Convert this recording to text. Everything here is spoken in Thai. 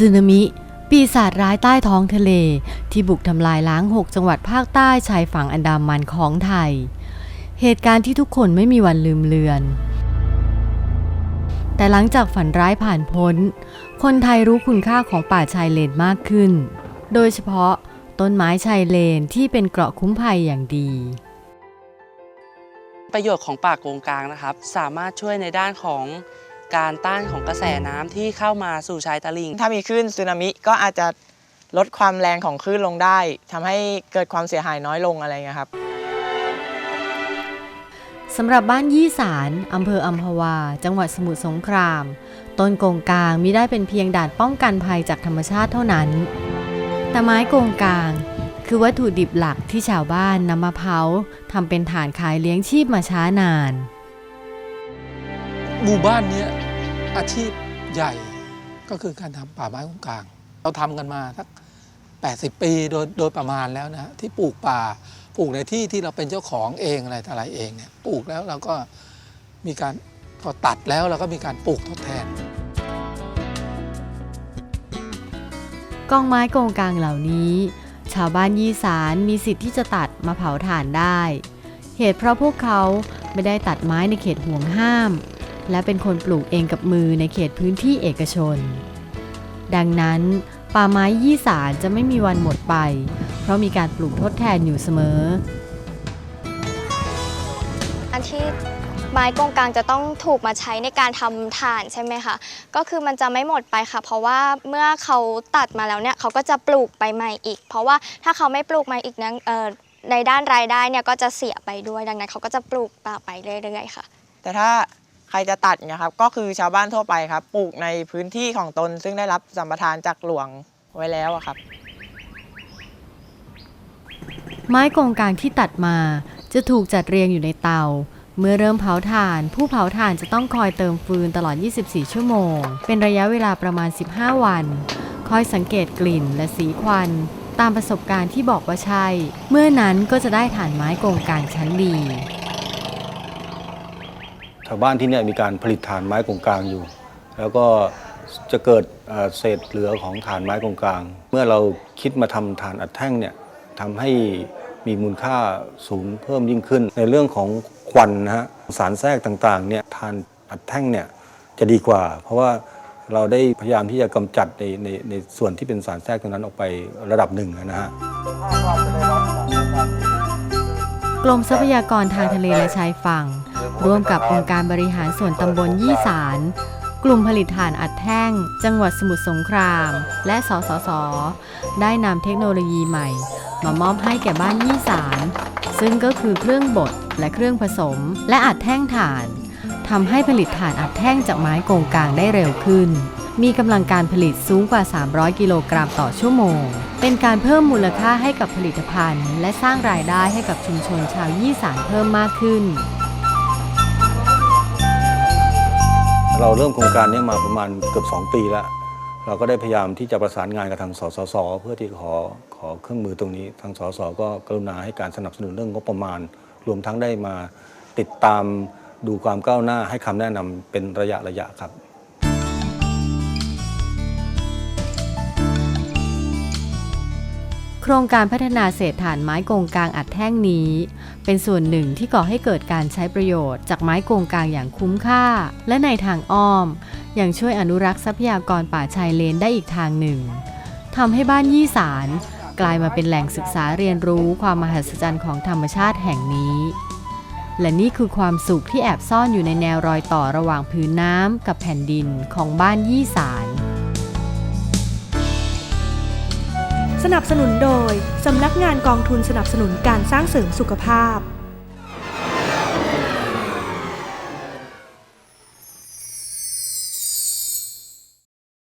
สึนามิ ปีศาจร้ายใต้ท้องทะเล ที่บุกทำลายล้าง 6 จังหวัดภาคใต้ชายฝั่งอันดามันของไทย เหตุการณ์ที่ทุกคนไม่มีวันลืมเลือน แต่หลังจากฝันร้ายผ่านพ้น คนไทยรู้คุณค่าของป่าชายเลนมากขึ้น โดยเฉพาะต้นไม้ชายเลนที่เป็นเกราะคุ้มภัยอย่างดี ประโยชน์ของป่าโกงกลางนะครับ สามารถช่วยในด้านของ การต้านของกระแสน้ำที่เข้ามาสู่ชายตลิ่ง ถ้ามีคลื่นสึนามิก็อาจจะลดความแรงของคลื่นลงได้ทำให้เกิดความเสียหายน้อยลงอะไรเงี้ยครับสำหรับบ้านยี่สารอำเภออัมพวา จังหวัดสมุทรสงคราม ต้นโกงกลางมิได้เป็นเพียงด่านป้องกันภัยจากธรรมชาติเท่านั้น แต่ไม้โกงกลาง คือวัตถุดิบหลักที่ชาวบ้านนำมาเผาทำเป็นฐานขายเลี้ยงชีพมาช้านาน หมู่บ้านนี้อาชีพใหญ่ก็คือการทำป่าไม้ของกลาง เราทำกันมาสัก80 ปีโดยโดยประมาณแล้วนะฮะที่ปลูกป่าปลูกในที่ที่เราเป็นเจ้าของเองอะไรต่ออะไรเองเนี่ยปลูกแล้วเราก็มีการพอตัดแล้วเราก็มีการปลูกทดแทน กองไม้โกงกลางเหล่านี้ ชาวบ้านยี่สารมีสิทธิ์ที่จะตัดมาเผาถ่านได้ เหตุเพราะพวกเขาไม่ได้ตัดไม้ในเขตห่วงห้าม และเป็นคนปลูกเองกับมือในเขตพื้นที่เอกชน ดังนั้น ป่าไม้ยี่สารจะไม่มีวันหมดไป เพราะมีการปลูกทดแทนอยู่เสมอ อันที่ไม้กงกลางจะต้องถูกมาใช้ในการทำถ่านใช่ไหมคะ ก็คือมันจะไม่หมดไปค่ะ เพราะว่าเมื่อเขาตัดมาแล้วเนี่ยเขาก็จะปลูกไปใหม่อีก เพราะว่าถ้าเขาไม่ปลูกใหม่อีกนั้นเอ่อในด้านรายได้เนี่ยก็จะเสียไปด้วยดังนั้นเขาก็จะปลูกต่อไปเรื่อยๆค่ะ แต่ถ้า ใครจะตัดเนี่ยครับก็คือชาวบ้านทั่วไปครับ ปลูกในพื้นที่ของตน ซึ่งได้รับสัมปทานจากหลวงไว้แล้วครับ ไม้โกงกลางที่ตัดมาจะถูกจัดเรียงอยู่ในเตา เมื่อเริ่มเผาถ่าน ผู้เผาถ่านจะต้องคอยเติมฟืนตลอด 24 ชั่วโมง เป็นระยะเวลาประมาณ 15 วัน คอยสังเกตกลิ่นและสีควัน ตามประสบการณ์ที่บอกว่าใช่ เมื่อนั้นก็จะได้ถ่านไม้โกงกลางชั้นดี ชาวบ้านที่เนี่ยมีการผลิตถ่านไม้กงกลางอยู่ แล้วก็จะเกิดเศษเหลือของถ่านไม้กงกลาง เมื่อเราคิดมาทำถ่านอัดแท่งเนี่ยทำให้มีมูลค่าสูงเพิ่มยิ่งขึ้น ในเรื่องของควันนะฮะสารแทรกต่างๆเนี่ยถ่านอัดแท่งเนี่ยจะดีกว่า เพราะว่าเราได้พยายามที่จะกำจัดในในในส่วนที่เป็นสารแทรกตรงนั้นออกไประดับหนึ่งนะฮะกรมทรัพยากรทางทะเลและชายฝั่ง ร่วมกับองค์การบริหารส่วนตำบลยี่สาร กลุ่มผลิตถ่านอัดแท่ง จังหวัดสมุทรสงคราม และสสส ได้นำเทคโนโลยีใหม่ มามอบให้แก่บ้านยี่สาร ซึ่งก็คือเครื่องบดและเครื่องผสม และอัดแท่งถ่านทำให้ผลิตถ่านอัดแท่งจากไม้โกงกลางได้เร็วขึ้น มีกำลังการผลิตสูงกว่า 300 กิโลกรัมต่อชั่วโมง เป็นการเพิ่มมูลค่าให้กับผลิตภัณฑ์ และสร้างรายได้ให้กับชุมชนชาวยี่สานเพิ่มมากขึ้น เราเริ่มโครงการนี้มาประมาณเกือบ 2 ปีแล้ว เราก็ได้พยายามที่จะประสานงานกับทางสสส เพื่อที่ขอขอเครื่องมือตรงนี้ ทางสสก็กรุณาให้การสนับสนุนเรื่องงบประมาณ รวมทั้งได้มาติดตามดูความก้าวหน้าให้คำแนะนำเป็นระยะระยะครับ ครงการพัฒนาเศษถ่านไม้โกงกลางอัดแท่งนี้ เป็นส่วนหนึ่งที่ก่อให้เกิดการใช้ประโยชน์จากไม้โกงกลางอย่างคุ้มค่า และในทางอ้อม ยังช่วยอนุรักษ์ทรัพยากรป่าชายเลนได้อีกทางหนึ่งทำให้บ้านยี่สารกลายมาเป็นแหล่งศึกษาเรียนรู้ความมหัศจรรย์ของธรรมชาติแห่งนี้ และนี่คือความสุขที่แอบซ่อนอยู่ในแนวรอยต่อระหว่างพื้นน้ำกับแผ่นดินของบ้านยี่สา นับสนุนโดย สำนักงานกองทุนสนับสนุนการสร้างเสริมสุขภาพ